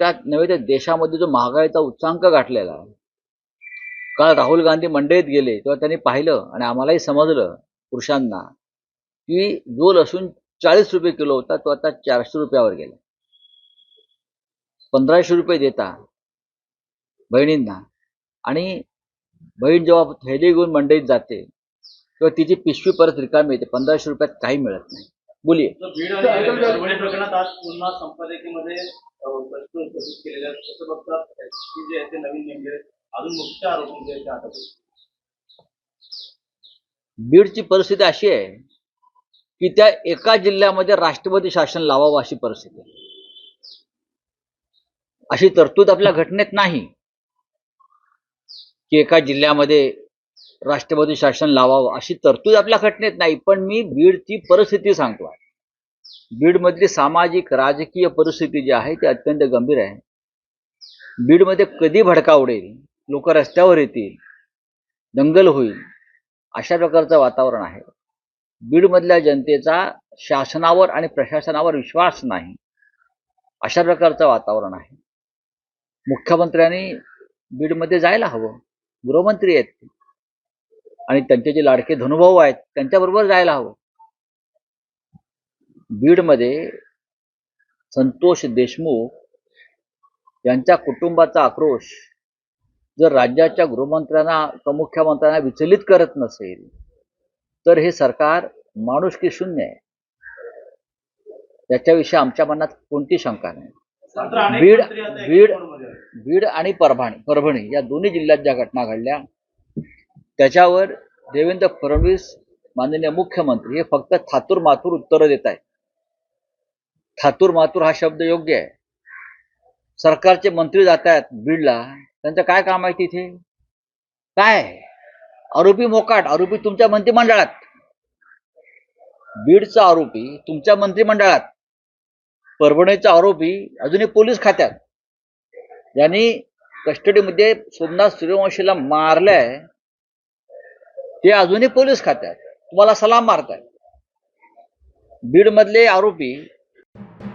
त्या नव्हे तर देशामध्ये जो महागाईचा उच्चांक गाठलेला आहे. काल राहुल गांधी मंडईत गेले तेव्हा त्यांनी पाहिलं आणि आम्हालाही समजलं पुरुषांना की जो लसूण चाळीस रुपये किलो होता तो आता चारशे रुपयावर गेला. पंधराशे रुपये देता बहिणींना. आणि बहीण जेव्हा थैली घेऊन मंडईत जाते तेव्हा तिची पिशवी परत रिकामी येते पंधराशे रुपयात काही मिळत नाही. बोलिये प्रकरणात आज पुन्हा संपादकीमध्ये अं, केलेल्या उपस्थित की जे आहे ते नवीन नेमले अजून मुख्य आरोपी जे आहेत ते बीडची परिस्थिती अशी आहे की त्या एका जिल्ह्यामध्ये राष्ट्रपती शासन लावावं अशी परिस्थिती आहे. अशी तरतूद आपल्या घटनेत नाही की एका जिल्ह्यामध्ये राष्ट्रपती शासन लावावं अशी तरतूद आपल्या घटनेत नाही. पण मी बीडची परिस्थिती सांगतो बीडमधली सामाजिक राजकीय परिस्थिती जी आहे ती अत्यंत गंभीर आहे. बीडमध्ये कधी भडका उडेल लोक रस्त्यावर येतील दंगल होईल अशा प्रकारचं वातावरण आहे. बीडमधल्या जनतेचा शासनावर आणि प्रशासनावर विश्वास नाही अशा प्रकारचं वातावरण आहे. मुख्यमंत्र्यांनी बीडमध्ये जायला हवं गृहमंत्री आहेत. आणि त्यांचे जे लाडके धनुभाऊ आहेत त्यांच्याबरोबर जायला हवं. बीडमध्ये संतोष देशमुख यांच्या कुटुंबाचा आक्रोश जर राज्याच्या गृहमंत्र्यांना उपमुख्यमंत्र्यांना विचलित करत नसेल तर हे सरकार माणुसकी शून्य आहे? त्याच्याविषयी आमच्या मनात कोणती शंका नाही. बीड- बीड- बीड आणि परभणी परभणी या दोन्ही जिल्ह्यात ज्या घटना घडल्या त्याच्यावर देवेंद्र फडणवीस माननीय मुख्यमंत्री हे फक्त थातूर मातूर उत्तरं देत आहेत. थातूर मातूर हा शब्द योग्य आहे. सरकारचे मंत्री जात आहेत बीडला. त्यांचं काय काम आहे तिथे? काय? आरोपी मोकाट आरोपी तुमच्या मंत्रिमंडळात. बीडचा आरोपी तुमच्या मंत्रिमंडळात. परभणीचा आरोपी अजूनही पोलीस खात्यात. यांनी कस्टडीमध्ये सोमनाथ सूर्यवंशीला मारलंय. ते अजूनही पोलीस खात्यात. तुम्हाला सलाम मारताय बीड मधले आरोपी Thank you.